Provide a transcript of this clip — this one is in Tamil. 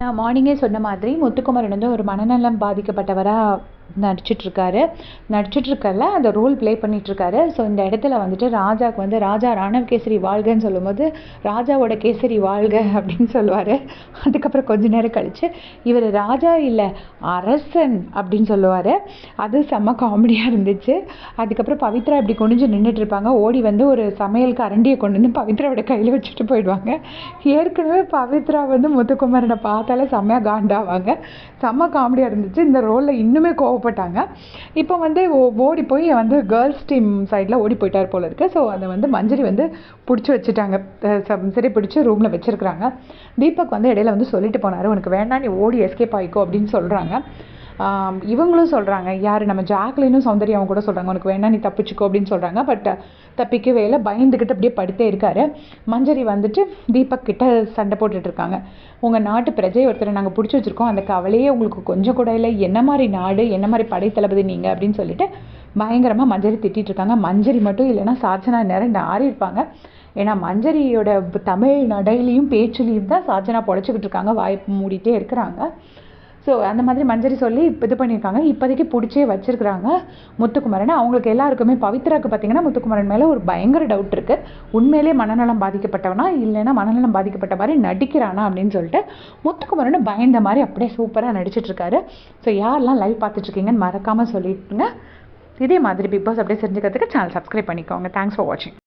நான் மார்னிங்கே சொன்ன மாதிரி முத்துக்குமரன் வந்து ஒரு மனநலம் பாதிக்கப்பட்டவராக நடிச்சிட்ருக்காரு. நடிச்சிட்ருக்கல அந்த ரோல் ப்ளே பண்ணிகிட்ருக்காரு ஸோ இந்த இடத்துல வந்துட்டு ராஜாவுக்கு வந்து ராஜா ராணவ கேசரி வாழ்கன்னு சொல்லும்போது ராஜாவோட கேசரி வாழ்க அப்படின்னு சொல்லுவார். அதுக்கப்புறம் கொஞ்ச நேரம் கழித்து இவர் ராஜா இல்லை அரசன் அப்படின்னு சொல்லுவார். அது செம்ம காமெடியாக இருந்துச்சு. அதுக்கப்புறம் பவித்ரா இப்படி குனிஞ்சு நின்றுட்டுருப்பாங்க ஓடி வந்து ஒரு சமையல் கரண்டியை கொண்டு வந்து பவித்ராவோட கையில் வச்சுட்டு போயிடுவாங்க. ஏற்கனவே பவித்ரா வந்து முத்துக்குமரனை பார்த்தாலே செம்மையாக காண்டாவாங்க. செம்ம காமெடியாக இருந்துச்சு. இந்த ரோலில் இன்னுமே கோவப்பட்டாங்க. இப்போ வந்து ஓ- ஓடி போய் வந்து கேர்ள்ஸ் டீம் சைடில் ஓடி போயிட்டார் போல இருக்கு. ஸோ அதை வந்து மஞ்சரி வந்து பிடிச்சி வச்சுட்டாங்க. சரி பிடிச்சி ரூமில் வச்சுருக்குறாங்க. தீபக் வந்து இடையில வந்து சொல்லிட்டு போனார். உனக்கு வேண்டாம் நீ ஓடி எஸ்கேப் ஆகிக்கோ அப்படின்னு சொல்கிறாங்க இவங்களும் சொல்கிறாங்க யார் நம்ம ஜாக்லினும் சௌந்தர்யாவும் கூட சொல்கிறாங்க உனக்கு வேணா நீ தப்பிச்சுக்கோ அப்படின்னு சொல்கிறாங்க பட் தப்பிக்கவே இல்லை பயந்துக்கிட்டு அப்படியே படுத்தே இருக்காரு. மஞ்சரி வந்துட்டு தீபக் கிட்ட சண்டை போட்டுட்ருக்காங்க உங்கள் நாட்டு பிரஜை ஒருத்தரை நாங்கள் பிடிச்சி வச்சுருக்கோம். அந்த கவலையே உங்களுக்கு கொஞ்சம் கூட இல்லை. என்ன மாதிரி நாடு என்ன மாதிரி படைத்தளபதி நீங்கள் அப்படின்னு சொல்லிட்டு பயங்கரமாக மஞ்சரி திட்டிகிட்டு இருக்காங்க. மஞ்சரி மட்டும் இல்லைன்னா சாச்சனா நேரம் நாரி இருப்பாங்க. ஏன்னா மஞ்சரியோட தமிழ் நடையிலையும் பேச்சுலேயும் தான் சாச்சனா பொழைச்சிக்கிட்டு இருக்காங்க. வாய்ப்பு மூடிட்டே இருக்கிறாங்க. ஸோ அந்த மாதிரி மஞ்சரி சொல்லி இப்போ இது பண்ணியிருக்காங்க. இப்போதைக்கு பிடிச்சே வச்சுருக்குறாங்க. முத்துக்குமரன். அவங்களுக்கு எல்லாருக்குமே பவித்ராவுக்கு பார்த்தீங்கன்னா முத்துக்குமரன் மேலே ஒரு பயங்கர டவுட் இருக்குது உண்மையிலே மனநலம் பாதிக்கப்பட்டவனா? இல்லைன்னா மனநலம் பாதிக்கப்பட்ட மாதிரி நடிக்கிறானா அப்படின்னு சொல்லிட்டு முத்துக்குமரன் பயந்த மாதிரி அப்படியே சூப்பராக நடிச்சிட்ருக்காரு. ஸோ யாரெல்லாம் லைவ் பார்த்துட்ருக்கீங்கன்னு மறக்காமல் சொல்லிட்டுங்க இதே மாதிரி பிக் பாஸ் அப்படியே செஞ்சுக்கிறதுக்கு சேனல் சப்ஸ்கிரைப் பண்ணிக்கோங்க. தேங்க்ஸ் ஃபார் வாட்சிங்